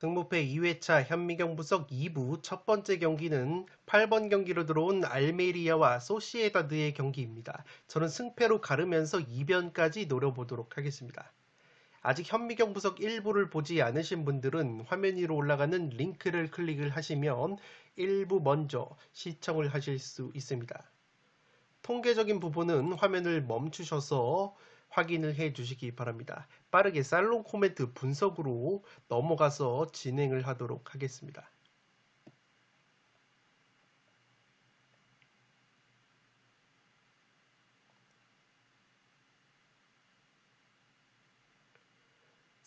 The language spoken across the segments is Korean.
승무패 2회차 현미경 부석 2부 첫 번째 경기는 8번 경기로 들어온 알메리아와 소시에다드의 경기입니다. 저는 승패로 가르면서 2변까지 노려보도록 하겠습니다. 아직 현미경 부석 1부를 보지 않으신 분들은 화면 위로 올라가는 링크를 클릭을 하시면 1부 먼저 시청을 하실 수 있습니다. 통계적인 부분은 화면을 멈추셔서 확인을 해 주시기 바랍니다. 빠르게 살롱 코멘트 분석으로 넘어가서 진행을 하도록 하겠습니다.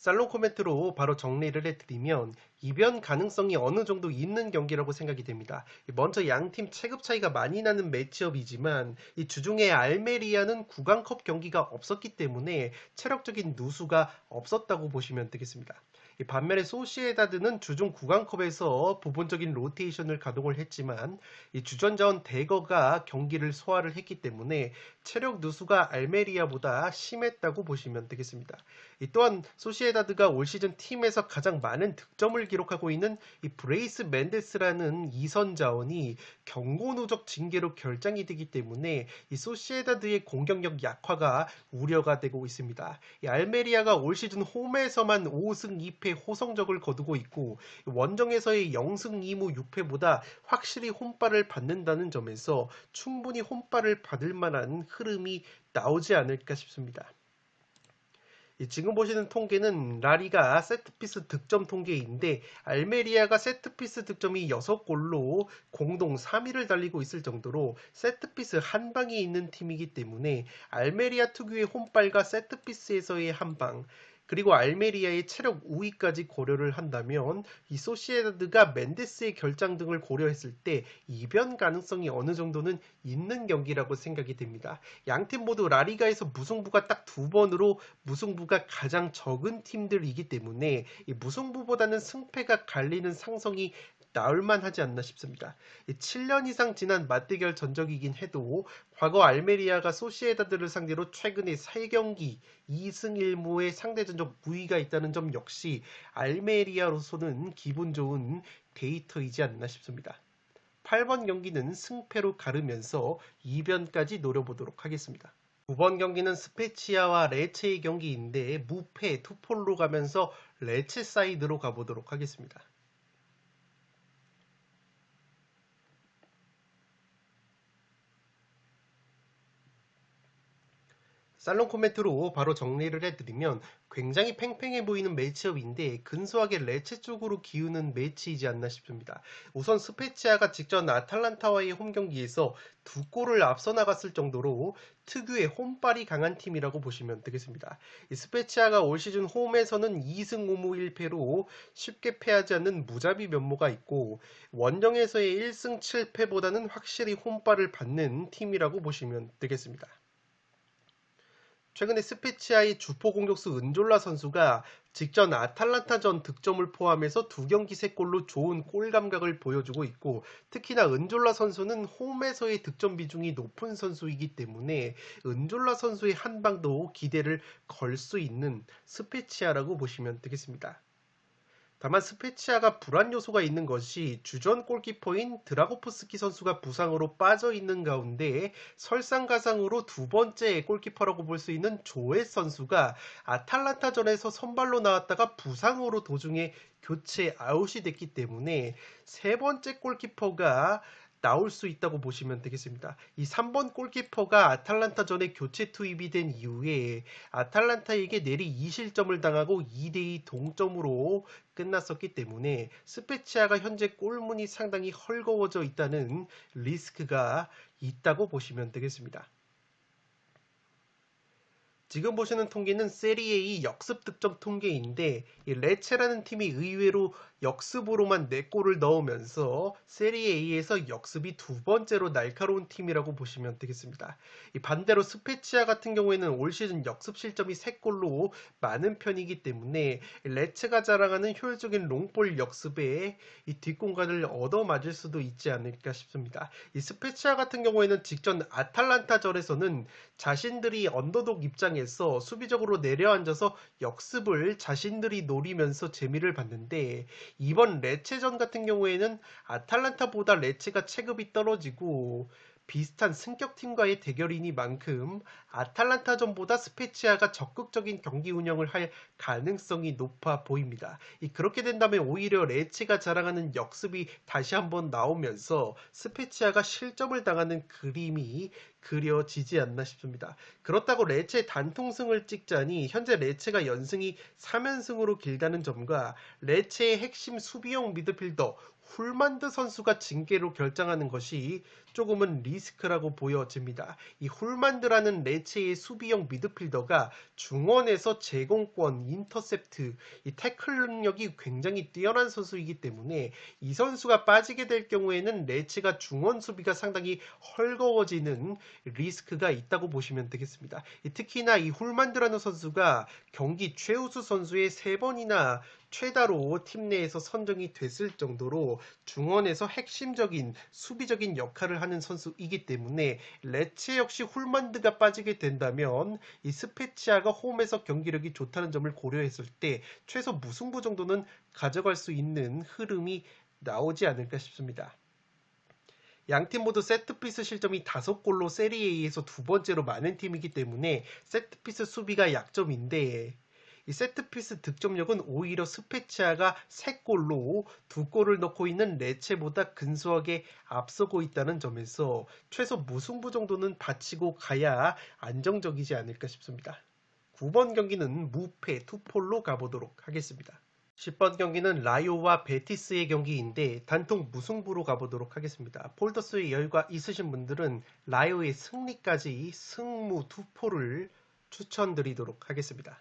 살롱 코멘트로 바로 정리를 해드리면 이변 가능성이 어느 정도 있는 경기라고 생각이 됩니다. 먼저 양팀 체급 차이가 많이 나는 매치업이지만 이 주중에 알메리아는 구강컵 경기가 없었기 때문에 체력적인 누수가 없었다고 보시면 되겠습니다. 이 반면에 소시에다드는 주중 구강컵에서 부분적인 로테이션을 가동을 했지만 이 주전자원 대거가 경기를 소화를 했기 때문에 체력 누수가 알메리아보다 심했다고 보시면 되겠습니다. 이 또한 소시에다드가 올 시즌 팀에서 가장 많은 득점을 기록하고 있는 이 브레이스 멘데스라는 이선 자원이 경고 누적 징계로 결장이 되기 때문에 이 소시에다드의 공격력 약화가 우려가 되고 있습니다. 이 알메리아가 올 시즌 홈에서만 5승 2패 호성적을 거두고 있고 원정에서의 0승 2무 6패보다 확실히 홈발을 받는다는 점에서 충분히 홈발을 받을 만한 흐름이 나오지 않을까 싶습니다. 이 지금 보시는 통계는 라리가 세트피스 득점 통계인데 알메리아가 세트피스 득점이 6골로 공동 3위를 달리고 있을 정도로 세트피스 한 방이 있는 팀이기 때문에 알메리아 특유의 홈발과 세트피스에서의 한 방, 그리고 알메리아의 체력 우위까지 고려를 한다면 이 소시에다드가 멘데스의 결장 등을 고려했을 때 이변 가능성이 어느 정도는 있는 경기라고 생각이 됩니다. 양팀 모두 라리가에서 무승부가 딱 두 번으로 무승부가 가장 적은 팀들이기 때문에 이 무승부보다는 승패가 갈리는 상성이 나올만 하지 않나 싶습니다. 7년 이상 지난 맞대결 전적이긴 해도 과거 알메리아가 소시에다드를 상대로 최근에 3경기 2승 1무의 상대 전적 우위가 있다는 점 역시 알메리아로서는 기분 좋은 데이터이지 않나 싶습니다. 8번 경기는 승패로 가르면서 2변까지 노려보도록 하겠습니다. 9번 경기는 스페치아와 레체의 경기인데 무패 투폴로 가면서 레체 사이드로 가보도록 하겠습니다. 살롱 코멘트로 바로 정리를 해드리면 굉장히 팽팽해 보이는 매치업인데 근소하게 레체 쪽으로 기우는 매치이지 않나 싶습니다. 우선 스페치아가 직전 아탈란타와의 홈 경기에서 두 골을 앞서 나갔을 정도로 특유의 홈발이 강한 팀이라고 보시면 되겠습니다. 이 스페치아가 올 시즌 홈에서는 2승 5무 1패로 쉽게 패하지 않는 무자비 면모가 있고 원정에서의 1승 7패보다는 확실히 홈발을 받는 팀이라고 보시면 되겠습니다. 최근에 스페치아의 주포 공격수 은졸라 선수가 직전 아탈란타전 득점을 포함해서 두 경기 세 골로 좋은 골 감각을 보여주고 있고 특히나 은졸라 선수는 홈에서의 득점 비중이 높은 선수이기 때문에 은졸라 선수의 한 방도 기대를 걸 수 있는 스페치아라고 보시면 되겠습니다. 다만 스페치아가 불안 요소가 있는 것이 주전 골키퍼인 드라고프스키 선수가 부상으로 빠져 있는 가운데 설상가상으로 두 번째 골키퍼라고 볼 수 있는 조에 선수가 아탈란타전에서 선발로 나왔다가 부상으로 도중에 교체 아웃이 됐기 때문에 세 번째 골키퍼가 나올 수 있다고 보시면 되겠습니다. 이 3번 골키퍼가 아탈란타전에 교체 투입이 된 이후에 아탈란타에게 내리 2실점을 당하고 2대2 동점으로 끝났었기 때문에 스페치아가 현재 골문이 상당히 헐거워져 있다는 리스크가 있다고 보시면 되겠습니다. 지금 보시는 통계는 세리에이 역습 득점 통계인데 이 레체라는 팀이 의외로 역습으로만 4골을 넣으면서 세리에이에서 역습이 두 번째로 날카로운 팀이라고 보시면 되겠습니다. 이 반대로 스페치아 같은 경우에는 올 시즌 역습 실점이 3골로 많은 편이기 때문에 레체가 자랑하는 효율적인 롱볼 역습에 이 뒷공간을 얻어맞을 수도 있지 않을까 싶습니다. 이 스페치아 같은 경우에는 직전 아탈란타절에서는 자신들이 언더독 입장에 서 수비적으로 내려앉아서 역습을 자신들이 노리면서 재미를 봤는데 이번 레체전 같은 경우에는 아탈란타보다 레체가 체급이 떨어지고 비슷한 승격팀과의 대결이니만큼 아탈란타전보다 스페치아가 적극적인 경기 운영을 할 가능성이 높아 보입니다. 그렇게 된다면 오히려 레치가 자랑하는 역습이 다시 한번 나오면서 스페치아가 실점을 당하는 그림이 그려지지 않나 싶습니다. 그렇다고 레체의 단통승을 찍자니 현재 레체가 연승이 3연승으로 길다는 점과 레체의 핵심 수비형 미드필더 훌만드 선수가 징계로 결정하는 것이 조금은 리스크라고 보여집니다. 이 훌만드라는 레체의 수비형 미드필더가 중원에서 제공권, 인터셉트, 이 태클 능력이 굉장히 뛰어난 선수이기 때문에 이 선수가 빠지게 될 경우에는 레체가 중원 수비가 상당히 헐거워지는 리스크가 있다고 보시면 되겠습니다. 특히나 이 훌만드라는 선수가 경기 최우수 선수의 세 번이나 최다로 팀 내에서 선정이 됐을 정도로 중원에서 핵심적인 수비적인 역할을 하는 선수이기 때문에 레체 역시 훌만드가 빠지게 된다면 이 스페치아가 홈에서 경기력이 좋다는 점을 고려했을 때 최소 무승부 정도는 가져갈 수 있는 흐름이 나오지 않을까 싶습니다. 양팀 모두 세트피스 실점이 5골로 세리에에서 두 번째로 많은 팀이기 때문에 세트피스 수비가 약점인데 이 세트피스 득점력은 오히려 스페치아가 3골로 2골을 넣고 있는 레체보다 근소하게 앞서고 있다는 점에서 최소 무승부 정도는 바치고 가야 안정적이지 않을까 싶습니다. 9번 경기는 무패 투폴로 가보도록 하겠습니다. 10번 경기는 라이오와 베티스의 경기인데 단통 무승부로 가보도록 하겠습니다. 폴더스의 열과 있으신 분들은 라이오의 승리까지 승무 투포를 추천드리도록 하겠습니다.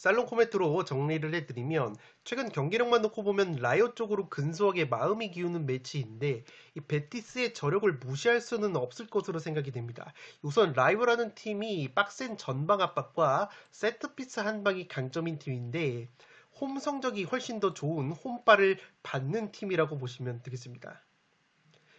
살롱 코멘트로 정리를 해드리면 최근 경기력만 놓고 보면 라이오 쪽으로 근소하게 마음이 기우는 매치인데 이 베티스의 저력을 무시할 수는 없을 것으로 생각이 됩니다. 우선 라이오라는 팀이 빡센 전방 압박과 세트피스 한 방이 강점인 팀인데 홈 성적이 훨씬 더 좋은 홈발을 받는 팀이라고 보시면 되겠습니다.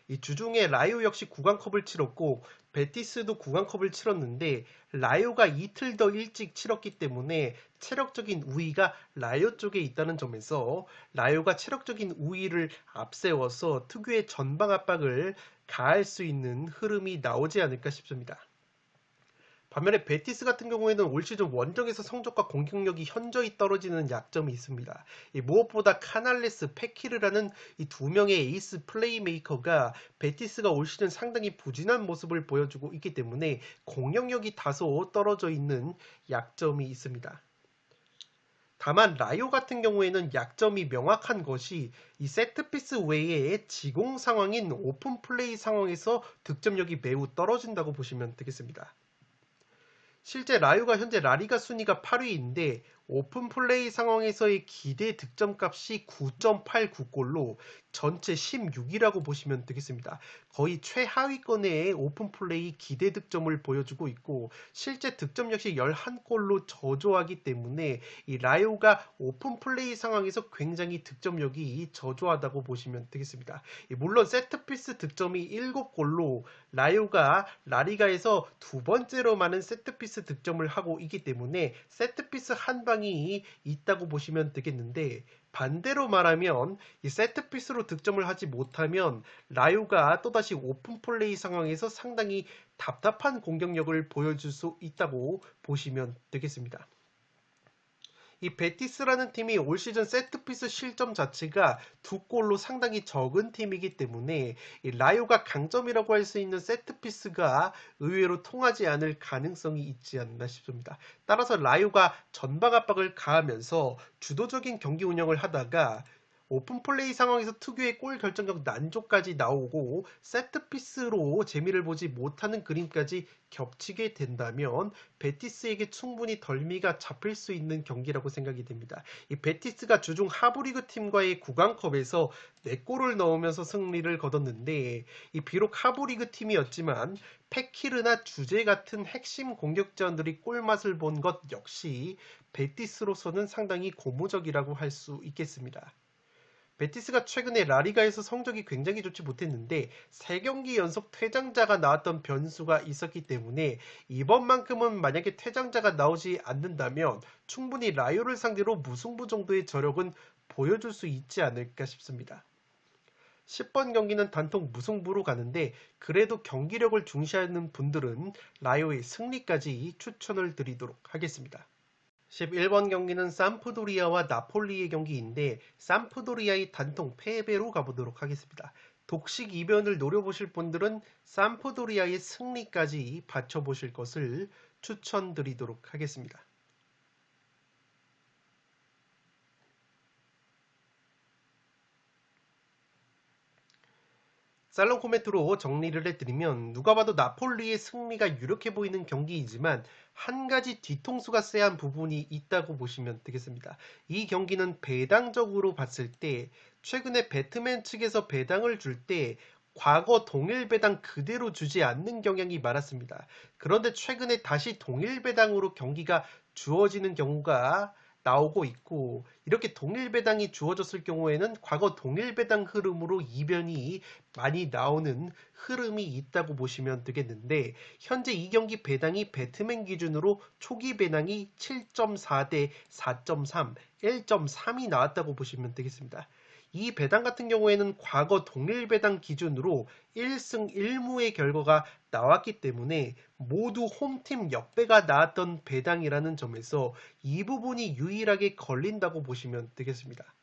이 주중에 라이오 역시 구강컵을 치렀고 베티스도 구강컵을 치렀는데 라이오가 이틀 더 일찍 치렀기 때문에 체력적인 우위가 라이오 쪽에 있다는 점에서 라이오가 체력적인 우위를 앞세워서 특유의 전방 압박을 가할 수 있는 흐름이 나오지 않을까 싶습니다. 반면에 베티스 같은 경우에는 올 시즌 원정에서 성적과 공격력이 현저히 떨어지는 약점이 있습니다. 무엇보다 카날레스, 페키르라는 이 두 명의 에이스 플레이메이커가 베티스가 올 시즌 상당히 부진한 모습을 보여주고 있기 때문에 공격력이 다소 떨어져 있는 약점이 있습니다. 다만 라이오 같은 경우에는 약점이 명확한 것이 이 세트피스 외에 지공 상황인 오픈 플레이 상황에서 득점력이 매우 떨어진다고 보시면 되겠습니다. 실제 라유가 현재 라리가 순위가 8위인데 오픈 플레이 상황에서의 기대 득점 값이 9.89골로 전체 16위라고 보시면 되겠습니다. 거의 최하위권의 오픈 플레이 기대 득점을 보여주고 있고 실제 득점 역시 11골로 저조하기 때문에 이 라이오가 오픈 플레이 상황에서 굉장히 득점력이 저조하다고 보시면 되겠습니다. 물론 세트피스 득점이 7골로 라이오가 라리가에서 두 번째로 많은 세트피스 득점을 하고 있기 때문에 세트피스 한 방이 있다고 보시면 되겠는데 반대로 말하면 이 세트피스로 득점을 하지 못하면 라유가 또다시 오픈 플레이 상황에서 상당히 답답한 공격력을 보여줄 수 있다고 보시면 되겠습니다. 이 베티스라는 팀이 올 시즌 세트피스 실점 자체가 두 골로 상당히 적은 팀이기 때문에 라요가 강점이라고 할 수 있는 세트피스가 의외로 통하지 않을 가능성이 있지 않나 싶습니다. 따라서 라요가 전방 압박을 가하면서 주도적인 경기 운영을 하다가 오픈 플레이 상황에서 특유의 골 결정력 난조까지 나오고 세트피스로 재미를 보지 못하는 그림까지 겹치게 된다면 베티스에게 충분히 덜미가 잡힐 수 있는 경기라고 생각이 됩니다. 이 베티스가 주중 하부리그 팀과의 구강컵에서 4골을 넣으면서 승리를 거뒀는데 이 비록 하부리그 팀이었지만 페키르나 주제 같은 핵심 공격자들이 골맛을 본 것 역시 베티스로서는 상당히 고무적이라고 할 수 있겠습니다. 베티스가 최근에 라리가에서 성적이 굉장히 좋지 못했는데 3경기 연속 퇴장자가 나왔던 변수가 있었기 때문에 이번만큼은 만약에 퇴장자가 나오지 않는다면 충분히 라이오를 상대로 무승부 정도의 저력은 보여줄 수 있지 않을까 싶습니다. 10번 경기는 단통 무승부로 가는데 그래도 경기력을 중시하는 분들은 라이오의 승리까지 추천을 드리도록 하겠습니다. 11번 경기는 삼프도리아와 나폴리의 경기인데 삼프도리아의 단통 패배로 가보도록 하겠습니다. 독식 이변을 노려보실 분들은 삼프도리아의 승리까지 받쳐보실 것을 추천드리도록 하겠습니다. 살롱 코멘트로 정리를 해드리면 누가 봐도 나폴리의 승리가 유력해 보이는 경기이지만 한 가지 뒤통수가 쎄한 부분이 있다고 보시면 되겠습니다. 이 경기는 배당적으로 봤을 때 최근에 배트맨 측에서 배당을 줄때 과거 동일 배당 그대로 주지 않는 경향이 많았습니다. 그런데 최근에 다시 동일 배당으로 경기가 주어지는 경우가 나오고 있고 이렇게 동일 배당이 주어졌을 경우에는 과거 동일 배당 흐름으로 이변이 많이 나오는 흐름이 있다고 보시면 되겠는데 현재 이 경기 배당이 배트맨 기준으로 초기 배당이 7.4 대 4.3, 1.3이 나왔다고 보시면 되겠습니다. 이 배당 같은 경우에는 과거 동일 배당 기준으로 1승 1무의 결과가 나왔기 때문에 모두 홈팀 역배가 나왔던 배당이라는 점에서 이 부분이 유일하게 걸린다고 보시면 되겠습니다.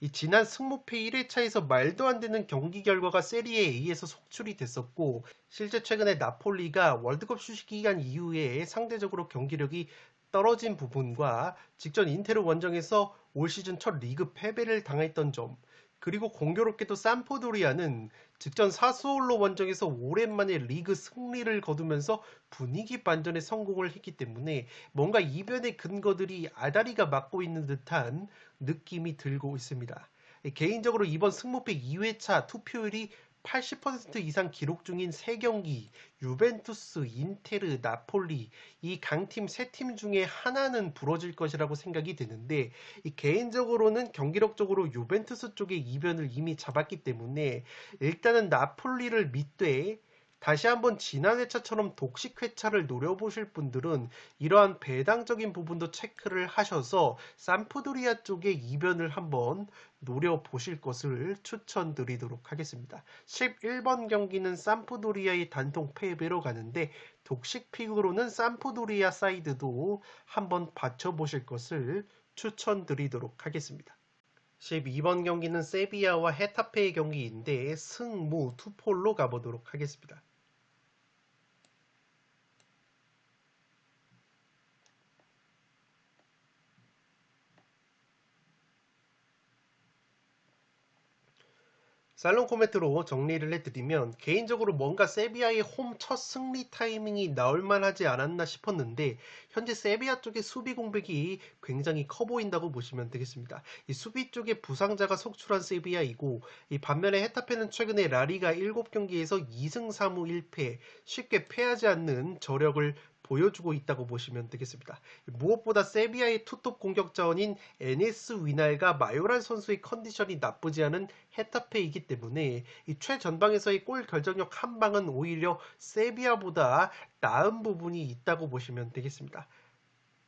이 지난 승무패 1회차에서 말도 안 되는 경기 결과가 세리에 A에서 속출이 됐었고 실제 최근에 나폴리가 월드컵 휴식 기간 이후에 상대적으로 경기력이 떨어진 부분과 직전 인테르 원정에서 올 시즌 첫 리그 패배를 당했던 점 그리고 공교롭게도 산포도리아는 직전 사수올로 원정에서 오랜만에 리그 승리를 거두면서 분위기 반전에 성공을 했기 때문에 뭔가 이변의 근거들이 아다리가 맞고 있는 듯한 느낌이 들고 있습니다. 개인적으로 이번 승무패 2회차 투표율이 80% 이상 기록 중인 3경기 유벤투스, 인테르, 나폴리 이 강팀 3팀 중에 하나는 부러질 것이라고 생각이 되는데 개인적으로는 경기력적으로 유벤투스 쪽의 이변을 이미 잡았기 때문에 일단은 나폴리를 믿되 다시 한번 지난 회차처럼 독식 회차를 노려보실 분들은 이러한 배당적인 부분도 체크를 하셔서 산푸드리아 쪽의 이변을 한번 노려보실 것을 추천드리도록 하겠습니다. 11번 경기는 산푸도리아의 단통 패배로 가는데 독식 픽으로는 산푸도리아 사이드도 한번 받쳐보실 것을 추천드리도록 하겠습니다. 12번 경기는 세비야와 헤타페의 경기인데 승무 투폴로 가보도록 하겠습니다. 살롱 코멘트로 정리를 해드리면 개인적으로 뭔가 세비야의 홈 첫 승리 타이밍이 나올 만 하지 않았나 싶었는데 현재 세비야 쪽의 수비 공백이 굉장히 커 보인다고 보시면 되겠습니다. 이 수비 쪽에 부상자가 속출한 세비야이고 이 반면에 헤타페는 최근에 라리가 7경기에서 2승 3무 1패 쉽게 패하지 않는 저력을 보여주고 있다고 보시면 되겠습니다. 무엇보다 세비야의 투톱 공격 자원인 NS 위날과 마요랄 선수의 컨디션이 나쁘지 않은 헤타페이기 때문에 이 최전방에서의 골 결정력 한 방은 오히려 세비야보다 나은 부분이 있다고 보시면 되겠습니다.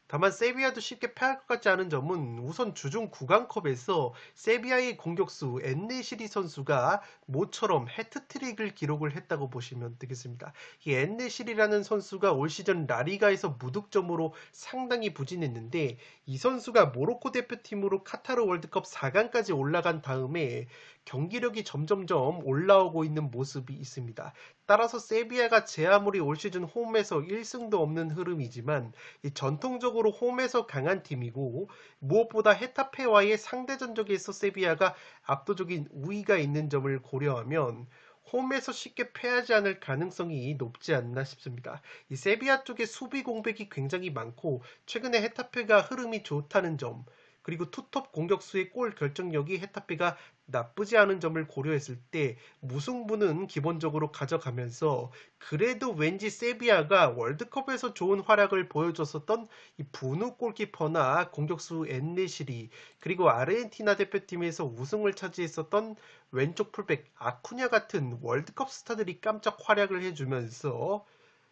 다만 세비야도 쉽게 패할 것 같지 않은 점은 우선 주중 구강컵에서 세비야의 공격수 엔네시리 선수가 모처럼 해트트릭을 기록을 했다고 보시면 되겠습니다. 이 엔네시리라는 선수가 올 시즌 라리가에서 무득점으로 상당히 부진했는데 이 선수가 모로코 대표팀으로 카타르 월드컵 4강까지 올라간 다음에 경기력이 점점점 올라오고 있는 모습이 있습니다. 따라서 세비야가 제 아무리 올 시즌 홈에서 1승도 없는 흐름이지만 전통적으로 홈에서 강한 팀이고 무엇보다 헤타페와의 상대 전적에서 세비야가 압도적인 우위가 있는 점을 고려하면 홈에서 쉽게 패하지 않을 가능성이 높지 않나 싶습니다. 이 세비야 쪽의 수비 공백이 굉장히 많고 최근에 헤타페가 흐름이 좋다는 점 그리고 투톱 공격수의 골 결정력이 헤타페가 나쁘지 않은 점을 고려했을 때 무승부는 기본적으로 가져가면서 그래도 왠지 세비야가 월드컵에서 좋은 활약을 보여줬었던 이 분우 골키퍼나 공격수 엔네시리 그리고 아르헨티나 대표팀에서 우승을 차지했었던 왼쪽 풀백 아쿠냐 같은 월드컵 스타들이 깜짝 활약을 해주면서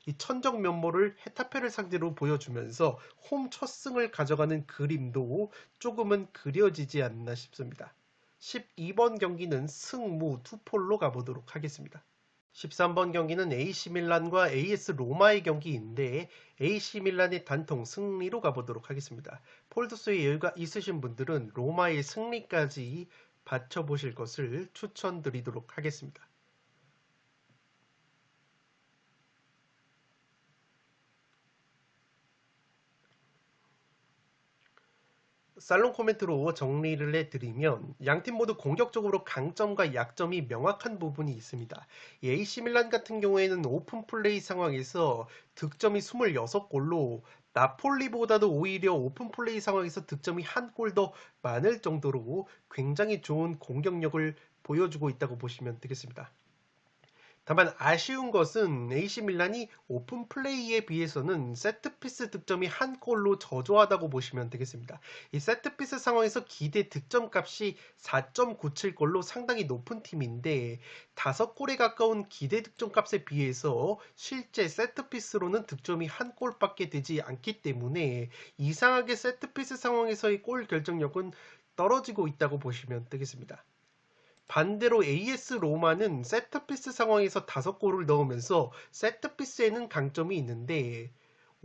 이 천적 면모를 헤타페를 상대로 보여주면서 홈 첫 승을 가져가는 그림도 조금은 그려지지 않나 싶습니다. 12번 경기는 승무 투폴로 가보도록 하겠습니다. 13번 경기는 AC 밀란과 AS 로마의 경기인데 AC 밀란의 단통 승리로 가보도록 하겠습니다. 폴더스의 여유가 있으신 분들은 로마의 승리까지 받쳐보실 것을 추천드리도록 하겠습니다. 살롱 코멘트로 정리를 해드리면 양팀 모두 공격적으로 강점과 약점이 명확한 부분이 있습니다. AC 밀란 같은 경우에는 오픈 플레이 상황에서 득점이 26골로 나폴리보다도 오히려 오픈 플레이 상황에서 득점이 한 골 더 많을 정도로 굉장히 좋은 공격력을 보여주고 있다고 보시면 되겠습니다. 다만 아쉬운 것은 AC 밀란이 오픈 플레이에 비해서는 세트피스 득점이 한 골로 저조하다고 보시면 되겠습니다. 이 세트피스 상황에서 기대 득점 값이 4.97골로 상당히 높은 팀인데 5골에 가까운 기대 득점 값에 비해서 실제 세트피스로는 득점이 한 골밖에 되지 않기 때문에 이상하게 세트피스 상황에서의 골 결정력은 떨어지고 있다고 보시면 되겠습니다. 반대로 AS 로마는 세트피스 상황에서 다섯 골을 넣으면서 세트피스에는 강점이 있는데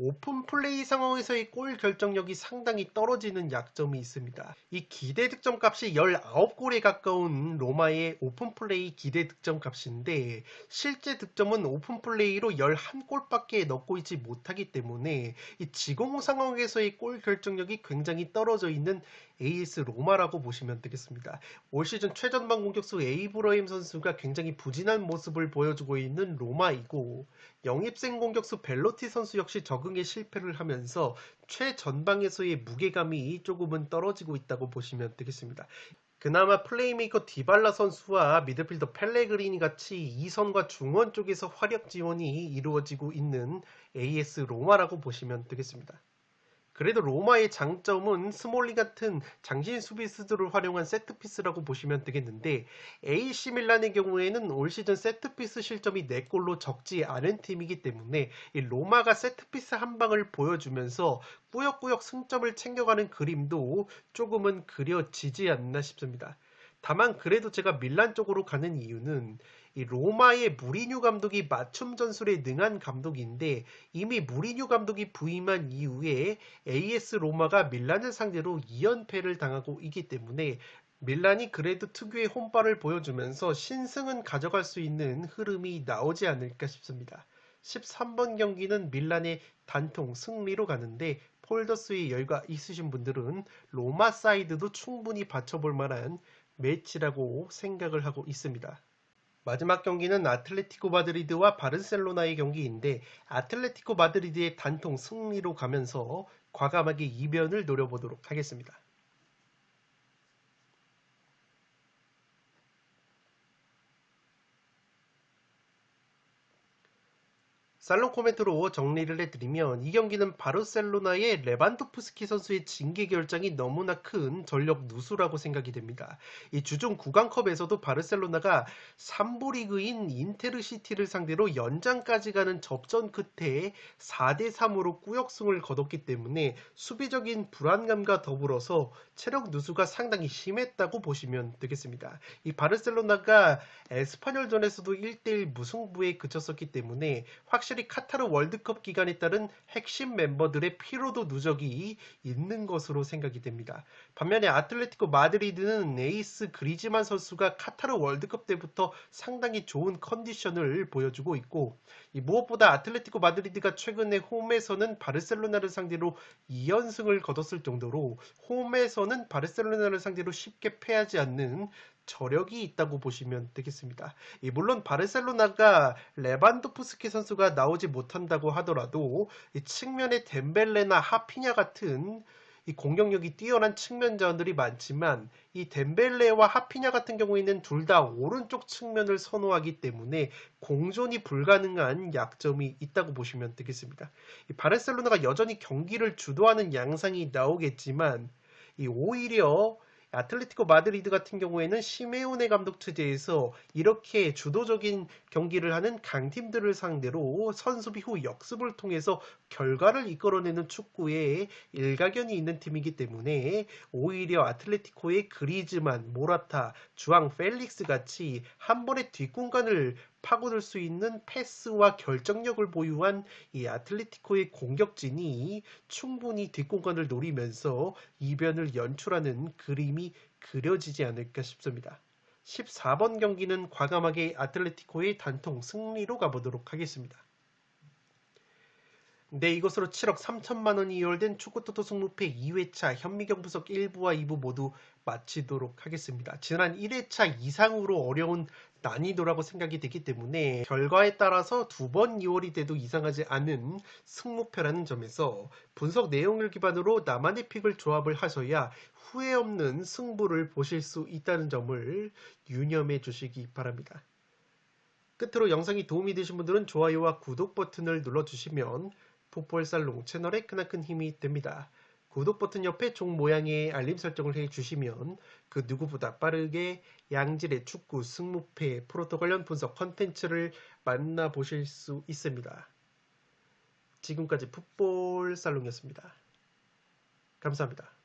오픈 플레이 상황에서의 골 결정력이 상당히 떨어지는 약점이 있습니다. 이 기대 득점 값이 19골에 가까운 로마의 오픈 플레이 기대 득점 값인데 실제 득점은 오픈 플레이로 11골밖에 넣고 있지 못하기 때문에 이 지공 상황에서의 골 결정력이 굉장히 떨어져 있는 AS 로마라고 보시면 되겠습니다. 올 시즌 최전방 공격수 에이브러임 선수가 굉장히 부진한 모습을 보여주고 있는 로마이고 영입생 공격수 벨로티 선수 역시 적응에 실패를 하면서 최전방에서의 무게감이 조금은 떨어지고 있다고 보시면 되겠습니다. 그나마 플레이메이커 디발라 선수와 미드필더 펠레그리니 같이 2선과 중원 쪽에서 화력 지원이 이루어지고 있는 AS 로마라고 보시면 되겠습니다. 그래도 로마의 장점은 스몰리 같은 장신 수비수들을 활용한 세트피스라고 보시면 되겠는데 AC 밀란의 경우에는 올 시즌 세트피스 실점이 4골로 적지 않은 팀이기 때문에 로마가 세트피스 한 방을 보여주면서 꾸역꾸역 승점을 챙겨가는 그림도 조금은 그려지지 않나 싶습니다. 다만 그래도 제가 밀란 쪽으로 가는 이유는 이 로마의 무리뉴 감독이 맞춤 전술에 능한 감독인데 이미 무리뉴 감독이 부임한 이후에 AS 로마가 밀란을 상대로 2연패를 당하고 있기 때문에 밀란이 그래도 특유의 혼발을 보여주면서 신승은 가져갈 수 있는 흐름이 나오지 않을까 싶습니다. 13번 경기는 밀란의 단통 승리로 가는데 폴더스의 열과 있으신 분들은 로마 사이드도 충분히 받쳐볼 만한 매치라고 생각을 하고 있습니다. 마지막 경기는 아틀레티코 마드리드와 바르셀로나의 경기인데 아틀레티코 마드리드의 단통 승리로 가면서 과감하게 이변을 노려보도록 하겠습니다. 살롱 코멘트로 정리를 해드리면 이 경기는 바르셀로나의 레반도프스키 선수의 징계 결정이 너무나 큰 전력 누수라고 생각이 됩니다. 이 주중 구강컵에서도 바르셀로나가 3부 리그인 인테르시티를 상대로 연장까지 가는 접전 끝에 4대3으로 꾸역승을 거뒀기 때문에 수비적인 불안감과 더불어서 체력 누수가 상당히 심했다고 보시면 되겠습니다. 이 바르셀로나가 에스파뇰전에서도 1대1 무승부에 그쳤었기 때문에 확실히 카타르 월드컵 기간에 따른 핵심 멤버들의 피로도 누적이 있는 것으로 생각이 됩니다. 반면에 아틀레티코 마드리드는 에이스 그리즈만 선수가 카타르 월드컵 때부터 상당히 좋은 컨디션을 보여주고 있고 무엇보다 아틀레티코 마드리드가 최근에 홈에서는 바르셀로나를 상대로 2연승을 거뒀을 정도로 홈에서는 바르셀로나를 상대로 쉽게 패하지 않는 저력이 있다고 보시면 되겠습니다. 물론 바르셀로나가 레반도프스키 선수가 나오지 못한다고 하더라도 측면에 덴벨레나 하피냐 같은 이 공격력이 뛰어난 측면자원들이 많지만 이 덴벨레와 하피냐 같은 경우에는 둘 다 오른쪽 측면을 선호하기 때문에 공존이 불가능한 약점이 있다고 보시면 되겠습니다. 바르셀로나가 여전히 경기를 주도하는 양상이 나오겠지만 이 오히려 아틀레티코 마드리드 같은 경우에는 시메오네 감독 체제에서 이렇게 주도적인 경기를 하는 강팀들을 상대로 선수비 후 역습을 통해서 결과를 이끌어내는 축구에 일가견이 있는 팀이기 때문에 오히려 아틀레티코의 그리즈만, 모라타, 주앙 펠릭스 같이 한 번의 뒷공간을 파고들 수 있는 패스와 결정력을 보유한 이 아틀레티코의 공격진이 충분히 뒷공간을 노리면서 이변을 연출하는 그림이 그려지지 않을까 싶습니다. 14번 경기는 과감하게 아틀레티코의 단통 승리로 가보도록 하겠습니다. 네, 이것으로 7억 3천만 원이 이월된 축구토토 승무패 2회차 현미경 부석 1부와 2부 모두 마치도록 하겠습니다. 지난 1회차 이상으로 어려운 난이도라고 생각이 되기 때문에 결과에 따라서 두 번 2월이 돼도 이상하지 않은 승무표라는 점에서 분석 내용을 기반으로 나만의 픽을 조합을 하셔야 후회 없는 승부를 보실 수 있다는 점을 유념해 주시기 바랍니다. 끝으로 영상이 도움이 되신 분들은 좋아요와 구독 버튼을 눌러주시면 풋볼살롱 채널에 크나큰 힘이 됩니다. 구독 버튼 옆에 종 모양의 알림 설정을 해주시면 그 누구보다 빠르게 양질의 축구 승무패 프로토 관련 분석 컨텐츠를 만나보실 수 있습니다. 지금까지 풋볼 살롱이었습니다. 감사합니다.